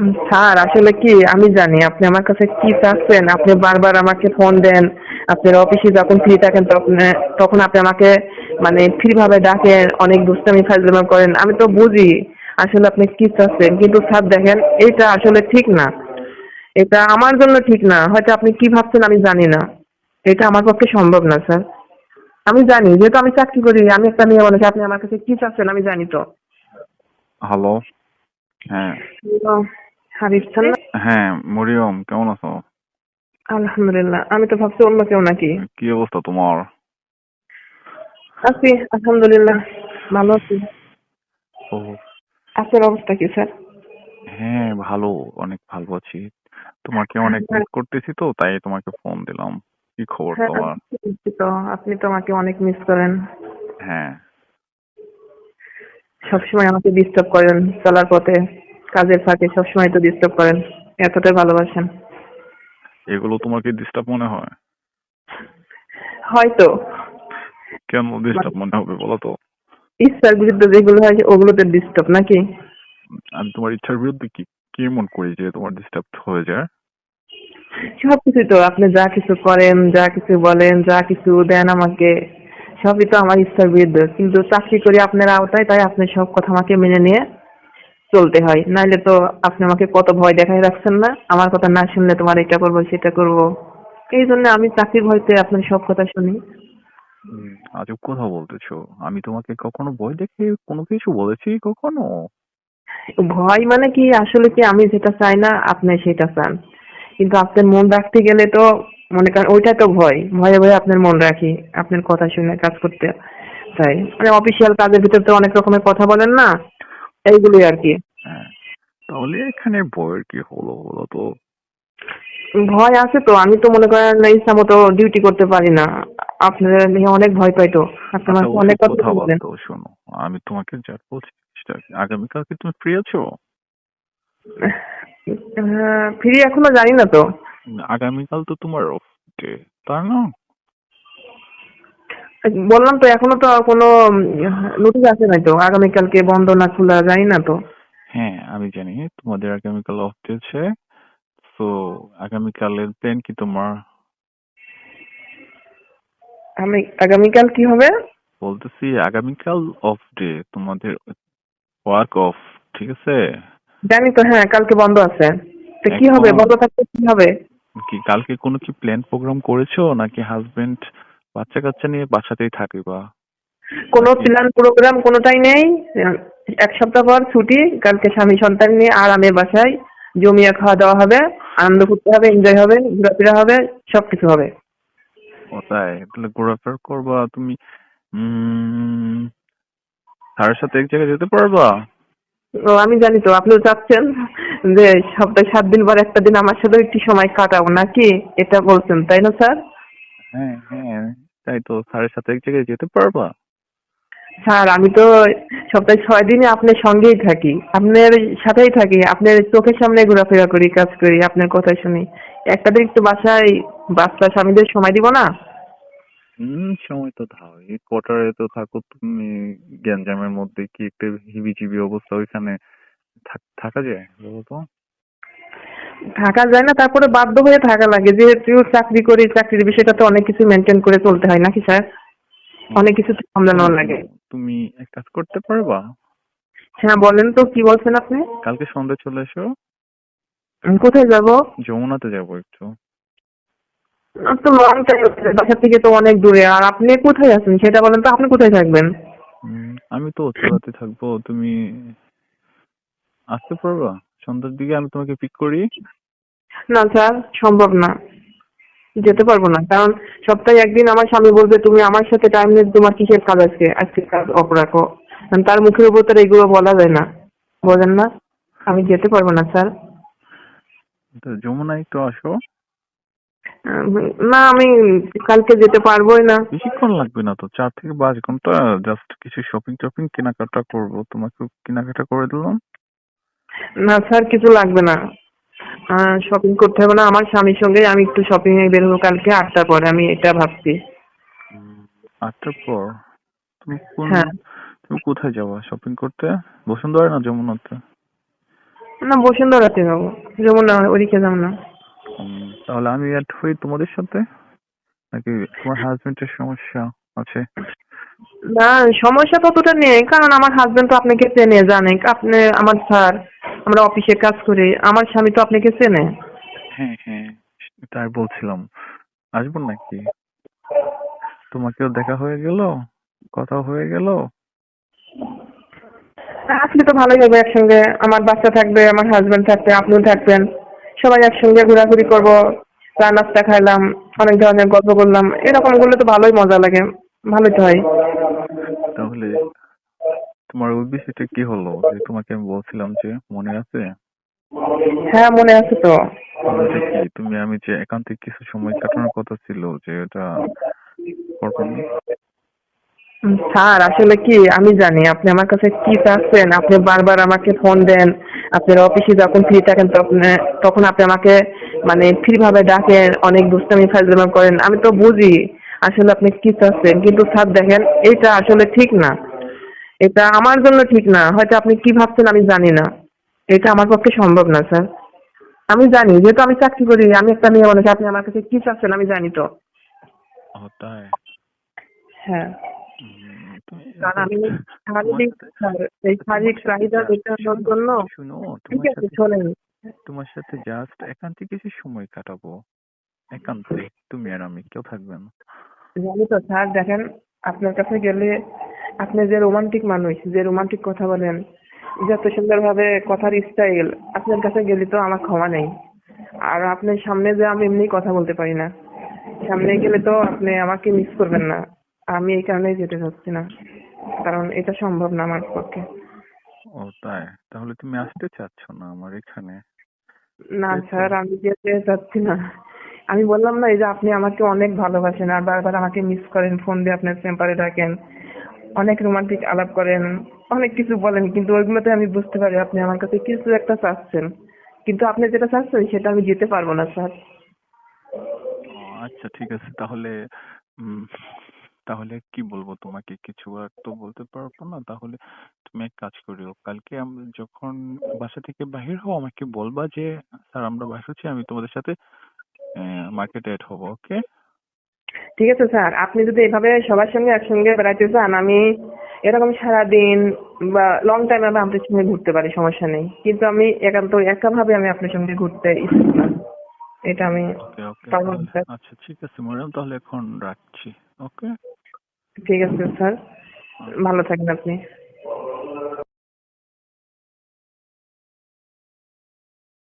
Sir আসলে কি? আমি জানি আপনি আমার কাছে কি চাচ্ছেন। আপনি বারবার আমাকে ফোন দেন। আপনার অফিসে যখন ফ্রি থাকেন তখন তখন আপনি আমাকে মানে ফ্রি ভাবে ডাকেন অনেক দুষ্টামি ফাজলামো করেন। আমি তো বুঝি আসলে আপনি কি চাচ্ছেন। কিন্তু স্যার দেখেন এটা আসলে ঠিক না। এটা আমার জন্য ঠিক না। হয়তো আপনি কি ভাবছেন আমি জানি না। এটা আমার পক্ষে সম্ভব না স্যার। আমি জানি যেহেতু আমি চাকরি করি আমি একটা মেয়ে মানুষ আপনি আমার কাছে কি চাচ্ছেন আমি জানি তো। হ্যালো হ্যাঁ। না? হ্যাঁ মরিয়ম কেমন আছো? আলহামদুলিল্লাহ আমি তো ভাবছি অন্য কেউ নাকি। কি অবস্থা তোমার? আছি আলহামদুলিল্লাহ ভালো আছি। ও। আপনার অবস্থা কি স্যার? হ্যাঁ ভালো অনেক ভালো আছি। তোমাকে অনেক মিস করতেছি তো তাই তোমাকে ফোন দিলাম। কি খবর হ্যাঁ, তোমার? তো আপনি তো আমাকে অনেক মিস করেন। হ্যাঁ। সবসময় আমাকে ডিস্টার্ব করেন চলার পথে। কাজের ফাঁকে সবসময় তো ডিস্টার্ব করেন এতটাই ভালোবাসেন। এগুলো তোমাকে ডিস্টার্ব মনে হয়? হয়তো। কেন ডিস্টার্ব মনে হবে বলো তো? ইচ্ছার বিরুদ্ধে যেগুলো হয় ওগুলোতে ডিস্টার্ব নাকি? আমি তোমার ইচ্ছার বিরুদ্ধে কি কি মন করি যে তোমার ডিস্টার্ব হয়ে যায়? সবকিছু তো আপনি যা কিছু করেন যা কিছু বলেন যা কিছু দেন আমাকে সবই তো আমার ইচ্ছার বিরুদ্ধে। কিন্তু চাকরি করি আপনার আওতায় তাই আপনি সব কথা আমাকে মেনে নিয়ে চলতে হয়। নাইলে তো আপনি আমাকে কত ভয় দেখাই রাখছেন না? আমার কথা না শুনলে তোমার এটা করব সেটা করব। এই জন্য আমি চাকরির ভয়তে আপনার সব কথা শুনি। আজব কথা বলতেছো। আমি তোমাকে কখনো ভয় দেখে কোনো কিছু বলেছি কখনো? ভয় মানে কি? আসলে কি আমি যেটা চাই না আপনি সেটা চান। কিন্তু আপনার মন রাখতে গেলে তো মনে করেন ওইটা তো ভয়। ভয়ে ভয়ে আপনার মন রাখি আপনার কথা শুনে কাজ করতে চাই। মানে অফিসিয়াল কাজের ভিতর তো অনেক রকমের কথা বলেন না? এইগুলোই আর কি। হ্যাঁ তাহলে এখানে ভয়ের কি হলো বলো তো? ভয় আছে তো আমি তো মনে করেন ইচ্ছা মতো ডিউটি করতে পারি না। নিয়ে অনেক ভয় পাই তো। আচ্ছা, অনেক কথা বলেন শোনো। আমি তোমাকে যা বলছি আগামীকাল কি তুমি ফ্রি আছো? ফ্রি এখনও জানি না তো। আগামীকাল তো তোমার অফ ডে তাই না? বললাম তো এখনও তো কোনো নোটিশ আসে নাই তো। আগামীকালকে বন্ধ না খোলা জানি না তো। হ্যাঁ আমি জানি। তোমাদের আগামীকাল অফ আছে। তো আগামীকালের প্ল্যান কি তোমার? আমি আগামীকাল কি হবে? বলতেছি আগামীকাল অফ ডে তোমাদের ওয়ার্ক অফ ঠিক আছে? জানি তো হ্যাঁ কালকে বন্ধ আছে। তো কি হবে? বন্ধ থাকতে কি হবে? কি কালকে কোনো কি প্ল্যান প্রোগ্রাম করেছ? নাকি হাজবেন্ড বাচ্চা কাচ্চা নিয়ে বাসাতেই থাকবে কোনো প্ল্যান প্রোগ্রাম কোনোটাই নেই। এক সপ্তাহ পর ছুটি কালকে স্বামী সন্তান নিয়ে আরামে বাসায় জমিয়ে খাওয়া দাওয়া হবে আনন্দ করতে হবে এনজয় হবে ঘোরাফেরা হবে সবকিছু হবে। ও তাই তাহলে ঘোরাফেরা করবা তুমি স্যারের সাথে এক জায়গায় যেতে পারবা? ও আমি জানি তো আপনিও চাচ্ছেন যে সপ্তাহে সাত দিন পর একটা দিন আমার সাথে একটু সময় কাটাবো নাকি? এটা বলছেন তাই না স্যার? হ্যাঁ হ্যাঁ। তাই তো স্যারের সাথে এক জায়গায় যেতে পারবা? স্যার আমি তো সপ্তাহে ছয় দিনে আপনার সঙ্গেই থাকি। আপনার সাথেই থাকি। আপনার চোখের সামনে ঘোরাফেরা করি কাজ করি আপনার কথা শুনি। একটা দিন একটু বাসায় বাচ্চা স্বামীদের সময় দিব না? হুম সময় তো দাও এই কোয়ার্টারে তো থাকো তুমি গ্যাঞ্জামের মধ্যে কি একটা হিবিজিবি অবস্থা ওইখানে থাক- থাকা যায় বলো তো? থাকা যায় না তারপরে বাধ্য হয়ে থাকা লাগে। যেহেতু চাকরি করি চাকরির বিষয়টা তো অনেক কিছু মেনটেন করে চলতে হয় নাকি স্যার? অনেক কিছু সামলানো লাগে। তুমি এক কাজ করতে পারবা? হ্যাঁ বলেন তো কি বলছেন আপনি? কালকে সন্ধ্যা চলে এসো। কোথায় যাব? যমুনাতে যাব একটু। তো লং টাইম বাসা থেকে তো অনেক দূরে। আর আপনি কোথায় আছেন? সেটা বলেন তো আপনি কোথায় থাকবেন? আমি তো চলাতে থাকব। তুমি আসতে পারবা? সন্ধ্যার দিকে আমি তোমাকে পিক করি। না স্যার সম্ভব না। যেতে পারব না কারণ সপ্তাহে একদিন আমার স্বামী বলবে তুমি আমার সাথে টাইম নেই তোমার কিসের কাজ আছে আজকে কাজ অফ রাখো। তার মুখের উপর তো আর এগুলো বলা যায় না। বলেন না আমি যেতে পারব না স্যার। তো যমুনা একটু আসো। না আমি কালকে যেতে পারবোই না। বেশিক্ষণ লাগবে না তো চার থেকে পাঁচ ঘণ্টা জাস্ট কিছু শপিং টপিং কেনাকাটা করব। তোমাকে কেনাকাটা করে দিলাম। না স্যার কিছু লাগবে না। শপিং করতে হবে না। আমার স্বামীর সঙ্গে আমি একটু শপিং এ বেরোবো কালকে আটটার পরে আমি এটা ভাবছি। আটটার পর? তুমি কোন হ্যাঁ। তুমি কোথায় যাবা শপিং করতে? বসুন্ধরা না যমুনাতে? না বসুন্ধরাতে যাব। যমুনা ওদিকে যাব না। উম, তাহলে আমি অ্যাড হই তোমাদের সাথে? নাকি তোমার হাজবেন্ডের সমস্যা আছে? না সমস্যা ততটা নেই কারণ আমার হাজবেন্ড তো আপনাকে চেনে জানে। আপনি আমার স্যার আমরা অফিসে কাজ করি আমার স্বামী তো আপনাকে চেনে। হ্যাঁ হ্যাঁ তাই বলছিলাম। আসব নাকি? তোমাকেও দেখা হয়ে গেল কথা হয়ে গেল? আসলে তো ভালোই হবে একসঙ্গে আমার বাচ্চা থাকবে আমার হাজবেন্ড থাকবে আপনিও থাকবেন। সবাই একসঙ্গে ঘোরাঘুরি করব চা নাস্তা খাইলাম অনেক ধরনের গল্প করলাম এরকম করলে তো ভালোই মজা লাগে ভালোই তো হয়। তাহলে তোমার ওই বিষয়টা কি হলো? যে তোমাকে আমি বলছিলাম যে মনে আছে? হ্যাঁ মনে আছে তো। কি? তুমি আমি যে একান্তে কিছু সময় কাটানোর কথা ছিল যে এটা করব স্যার আসলে কি আমি জানি আপনি আমার কাছে কি চাচ্ছেন? আপনি বারবার আমাকে ফোন দেন আপনার অফিসে যখন ফ্রি থাকেন তখন তখন আপনি আমাকে মানে ফ্রি ভাবে ডাকেন অনেক দুষ্টামি ফাজলামি করেন। আমি তো বুঝি আসলে আপনি কি চাচ্ছেন? কিন্তু স্যার দেখেন এটা আসলে ঠিক না। এটা আমার জন্য ঠিক না। হয়তো আপনি কি ভাবছেন আমি জানি না। এটা আমার পক্ষে সম্ভব না স্যার। আমি জানি যেহেতু আমি চাকরি করি আমি একটা মেয়ে মানুষ আপনি আমার কাছে কি চাচ্ছেন আমি জানি তো। হ্যাঁ। আমি তোমার শারীরিক সাথে- এই চাহিদা মেটানোর জন্য ঠিক আছে শোনেন তোমার সাথে জাস্ট একান্তে কিছু সময় কাটাবো। একান্তে তুমি আর আমি কেউ থাকবে না। জানি তো স্যার দেখেন আপনার কাছে গেলে আপনি যে রোমান্টিক মানুষ যে রোমান্টিক কথা বলেন যত সুন্দরভাবে কথার স্টাইল আপনার কাছে গেলে তো আমার ক্ষমা নেই। আর আপনার সামনে যে আমি এমনি কথা বলতে পারি না সামনে গেলে তো আপনি আমাকে মিস করবেন না। আমি এই কারণেই যেতে চাচ্ছি না কারণ এটা সম্ভব না আমার পক্ষে। ও তাই? তাহলে তুমি আসতে চাচ্ছ না আমার এখানে? না স্যার আমি যেতে চাচ্ছি না। আমি বললাম না, এই যে আপনি আমাকে অনেক ভালোবাসেন আর বারবার আমাকে মিস করেন ফোন দিয়ে আপনার চেম্বারে ডাকেন অনেক রোমান্টিক আলাপ করেন, অনেক কিছু বলেন, কিন্তু ওইগুলোতে আমি বুঝতে পারি আপনি আমার কাছে কিছু একটা চাচ্ছেন। কিন্তু আপনি যেটা চাচ্ছেন, সেটা আমি দিতে পারব না, স্যার। আচ্ছা ঠিক আছে। তাহলে তাহলে কি বলব তোমাকে? কিছু আর তো বলতে পারব না। তাহলে তুমি এক কাজ করিও, কালকে যখন বাসা থেকে বাহির হও, আমাকে বলবা যে, স্যার, আমরা বাহির হচ্ছি, আমি তোমাদের সাথে মার্কেটে এড হব ওকে ঠিক আছে স্যার আপনি যদি এভাবে সবার সঙ্গে একসঙ্গে বেড়াতে চান আমি এরকম সারাদিন বা লং টাইম আমি আপনার সঙ্গে ঘুরতে পারি সমস্যা নেই। কিন্তু আমি একান্ত একাভাবে আমি আপনার সঙ্গে ঘুরতে ইচ্ছুক না। এটা আমি। আচ্ছা ঠিক আছে ম্যাডাম তাহলে এখন রাখছি ওকে ঠিক আছে স্যার। ভালো থাকবেন আপনি।